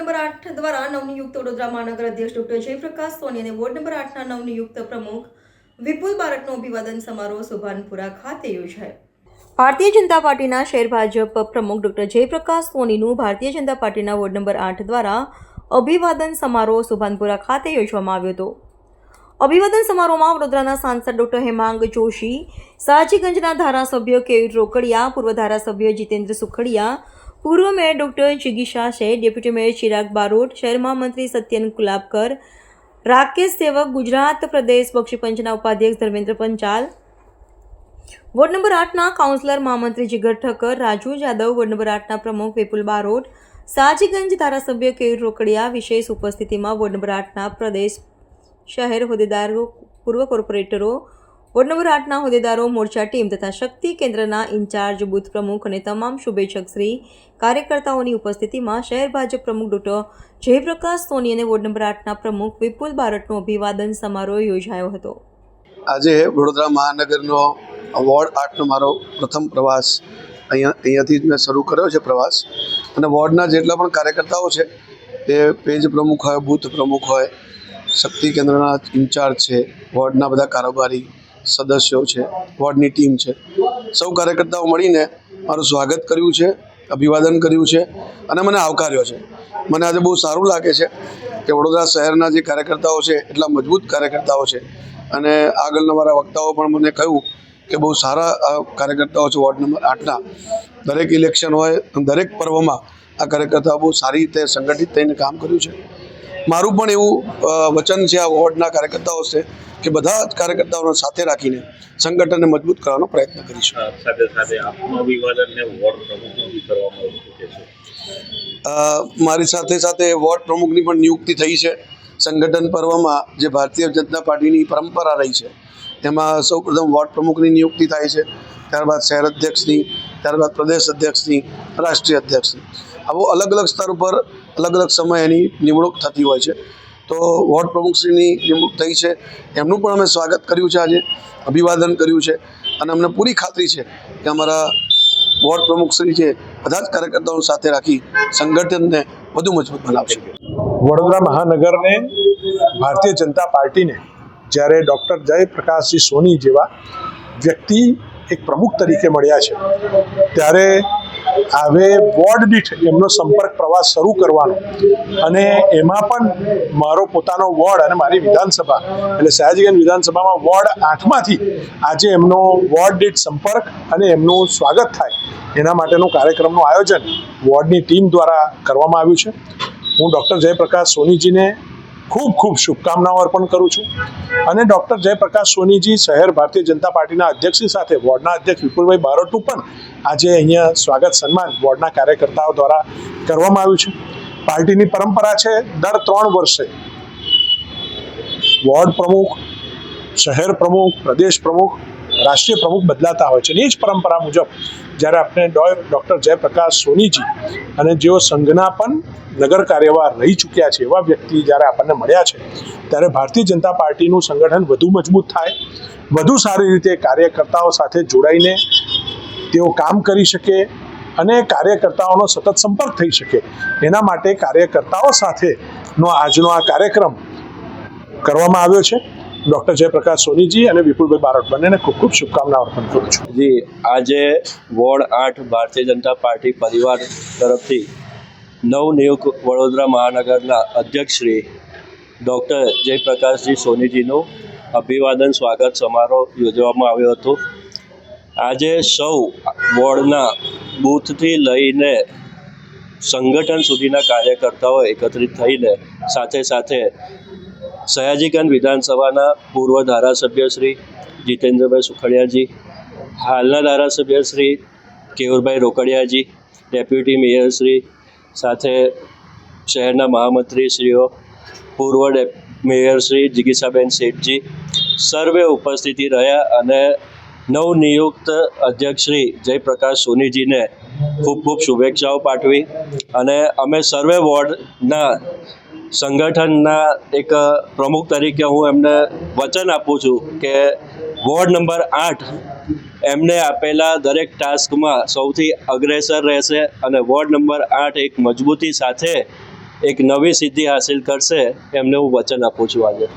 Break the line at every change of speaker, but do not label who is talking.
Number આઠ દ્વારા નવનિયુક્ત વડોદરા મહાનગર અધ્યક્ષ ડોક્ટર જયપ્રકાશ સોની અને વોર્ડ નંબર આઠના નવનિયુક્ત પ્રમુખ વિપુલ બારટનો અભિવાદન સમારોહ સુભાનપુરા ખાતે યોજાયો. ભારતીય જનતા પાર્ટીના શહેર ભાજપ પ્રમુખ ડોક્ટર જયપ્રકાશ સોનીનું ભારતીય જનતા પાર્ટીના વોર્ડ નંબર આઠ દ્વારા અભિવાદન સમારોહ સુભાનપુરા ખાતે યોજવામાં આવ્યો હતો. અભિવાદન સમારોહમાં વડોદરાના સાંસદ ડોક્ટર હેમાંગ જોશી સાજીગંજના ધારાસભ્ય કેયુર રોકડિયા, પૂર્વ ધારાસભ્ય જીતેન્દ્ર સુખડિયા પૂર્વ મેયર ડૉક્ટર જિગીશા શેઠ ડેપ્યુટી મેયર ચિરાગ બારોટ, શહેરમાં મંત્રી સત્યન કુલાબકર રાકેશ સેવક ગુજરાત પ્રદેશ બક્ષીપંચના ઉપાધ્યક્ષ ધર્મેન્દ્ર પંચાલ, વોર્ડ નંબર આઠના કાઉન્સિલર મહામંત્રી જીગર ઠક્કર, રાજુ જાદવ વોર્ડ નંબર આઠના પ્રમુખ વિપુલ બારોટ, સાજીગંજ ધારાસભ્ય કેયુર રોકડિયા વિશેષ ઉપસ્થિતિમાં વોર્ડ નંબર આઠના પ્રદેશ શહેર હોદ્દેદારો, પૂર્વ કોર્પોરેટરો વોર્ડ નંબર આઠના હોદ્દેદારો, મોરચા ટીમ તથા શક્તિ કેન્દ્રના ઇન્ચાર્જ, બુથ પ્રમુખ અને તમામ શુભેચ્છક શ્રી કાર્યકર્તાઓની ઉપસ્થિતિમાં શહેર ભાજપ પ્રમુખ ડોક્ટર જયપ્રકાશ સોની અને વોર્ડ નંબર આઠના પ્રમુખ વિપુલ બારટનો અભિવાદન સમારોહ યોજાયો હતો.
આજે વડોદરા મહાનગરનો વોર્ડ આઠનો મારો પ્રથમ પ્રવાસ. અહીંયા, અહીંયાથી જ મેં શરૂ કર્યો છે પ્રવાસ. અને વોર્ડના જેટલા પણ કાર્યકર્તાઓ છે, એ પેજ પ્રમુખ હોય, બૂથ પ્રમુખ હોય, શક્તિ કેન્દ્રના ઇન્ચાર્જ છે, વોર્ડના બધા કારોબારી સદસ્યો છે, વોર્ડની ટીમ છે. સૌ કાર્યકર્તાઓ મળીને મારું સ્વાગત કર્યું છે, અભિવાદન કર્યું છે અને મને આવકાર્યો છે. મને આજે બહુ સારું લાગે છે કે વડોદરા શહેરના જે કાર્યકર્તાઓ છે, એટલા મજબૂત કાર્યકર્તાઓ છે. અને આગળના મારા વક્તાઓ પણ મને કહ્યું કે બહુ સારા કાર્યકર્તાઓ છે વોર્ડ નંબર આઠના. દરેક ઇલેક્શન હોય, દરેક પર્વમાં આ કાર્યકર્તાઓ બહુ સારી રીતે સંગઠિત થઈને કામ કર્યું છે. મારું પણ એવું વચન છે આ વોર્ડના કાર્યકર્તાઓ છે કે બધા જ કાર્યકર્તાઓને સાથે રાખીને સંગઠનને મજબૂત કરવાનો પ્રયત્ન કરીશું.
સાથે સાથે આપનું વોર્ડ પ્રમુખનું બી કરવામાં છે.
મારી સાથે સાથે વોર્ડ પ્રમુખની પણ નિયુક્તિ થઈ છે. સંગઠન પર્વમાં જે ભારતીય જનતા પાર્ટીની પરંપરા રહી છે એમાં સૌપ્રથમ વોર્ડ પ્રમુખની નિયુક્તિ થાય છે. ત્યારબાદ શહેર અધ્યક્ષની ત્યારબાદ પ્રદેશ અધ્યક્ષની, રાષ્ટ્રીય અધ્યક્ષની. આવો અલગ અલગ સ્તર ઉપર અલગ અલગ સમય એની નિમણૂક થતી હોય છે. તો વોર્ડ પ્રમુખશ્રીની નિમણૂક થઈ છે. એમનું પણ અમે સ્વાગત કર્યું છે આજે, અભિવાદન કર્યું છે. અને અમને પૂરી ખાતરી છે કે અમારા વોર્ડ પ્રમુખશ્રી છે, બધા જ કાર્યકર્તાઓ સાથે રાખી સંગઠનને વધુ મજબૂત બનાવશે.
વડોદરા મહાનગરને ભારતીય જનતા પાર્ટીને જ્યારે ડૉક્ટર જયપ્રકાશજી સોની જેવા વ્યક્તિ એક પ્રમુખ તરીકે મળ્યા છે. ત્યારે હવે વોર્ડ દીઠ એમનો સંપર્ક પ્રવાસ શરૂ કરવાનો અને એમાં પણ મારો પોતાનો વોર્ડ અને મારી વિધાનસભા, એટલે સયાજીગંજ વિધાનસભામાં વોર્ડ આઠમાંથી આજે એમનો વોર્ડ દીઠ સંપર્ક અને એમનું સ્વાગત થાય એના માટેનું કાર્યક્રમનું આયોજન વોર્ડની ટીમ દ્વારા કરવામાં આવ્યું છે. હું ડૉક્ટર જયપ્રકાશ સોનીજીને ખૂબ ખૂબ શુભકામનાઓ અર્પણ કરું છું. અને ડૉક્ટર જયપ્રકાશ સોનીજી શહેર ભારતીય જનતા પાર્ટીના અધ્યક્ષની સાથે વોર્ડના અધ્યક્ષ વિપુલભાઈ બારોટનું પણ આજે અહીંયા સ્વાગત સન્માન વોર્ડના કાર્યકર્તાઓ દ્વારા કરવામાં આવ્યું છે. પાર્ટીની પરંપરા છે, દર ત્રણ વર્ષે વોર્ડ પ્રમુખ, શહેર પ્રમુખ, પ્રદેશ પ્રમુખ રાષ્ટ્રીય પ્રમુખ બદલાતા હોય છે અને એ જ પરંપરા મુજબ જ્યારે આપણે ડૉક્ટર જયપ્રકાશ સોનીજી અને જેઓ સંઘના પણ નગર કાર્યવાર રહી ચૂક્યા છે એવા વ્યક્તિ જ્યારે આપણને મળ્યા છે, ત્યારે ભારતીય જનતા પાર્ટીનું સંગઠન વધુ મજબૂત થાય, વધુ સારી રીતે કાર્યકર્તાઓ સાથે જોડાઈને તેઓ કામ કરી શકે અને કાર્યકર્તાઓનો સતત સંપર્ક થઈ શકે. એના માટે કાર્યકર્તાઓ સાથેનો આજનો આ કાર્યક્રમ કરવામાં આવ્યો છે. ડૉક્ટર જયપ્રકાશ સોનીજી અને વિપુલભાઈ બારોટ બંનેને ખૂબ ખૂબ શુભકામનાઓ અર્પણ કરું છું.
જી, આજે વોર્ડ આઠ ભારતીય જનતા પાર્ટી પરિવાર તરફથી નવનિયુક્ત વડોદરા મહાનગરના અધ્યક્ષ શ્રી ડૉક્ટર જયપ્રકાશજી સોનીજીનું અભિવાદન, સ્વાગત સમારોહ યોજવામાં આવ્યો હતો. આજે સૌ વોર્ડના બૂથથી લઈને સંગઠન સુધીના કાર્યકર્તાઓ એકત્રિત થઈને સાથે સાથે સયાજીગંજ વિધાનસભાના પૂર્વ ધારાસભ્ય શ્રી જીતેન્દ્રભાઈ સુખડિયાજી, હાલના ધારાસભ્ય શ્રી કેવુરભાઈ રોકડિયાજી, ડેપ્યુટી મેયર શ્રી સાથે શહેરના મહામંત્રીશ્રીઓ, પૂર્વ મેયરશ્રી મેયર શ્રી જિગીસાબેન શેઠજી સર્વે ઉપસ્થિતિ રહ્યા અને નવનિયુક્ત અધ્યક્ષ શ્રી જયપ્રકાશ સોનીજીને ખૂબ ખૂબ શુભેચ્છાઓ પાઠવી અને અમે સર્વે વોર્ડના સંગઠનના એક પ્રમુખ તરીકે હું એમને વચન આપું છું કે વોર્ડ નંબર આઠ એમને આપેલા દરેક ટાસ્કમાં સૌથી અગ્રેસર રહેશે અને વોર્ડ નંબર આઠ એક મજબૂતી સાથે એક નવી સિદ્ધિ હાસિલ કરશે એમને હું વચન આપું છું આજે.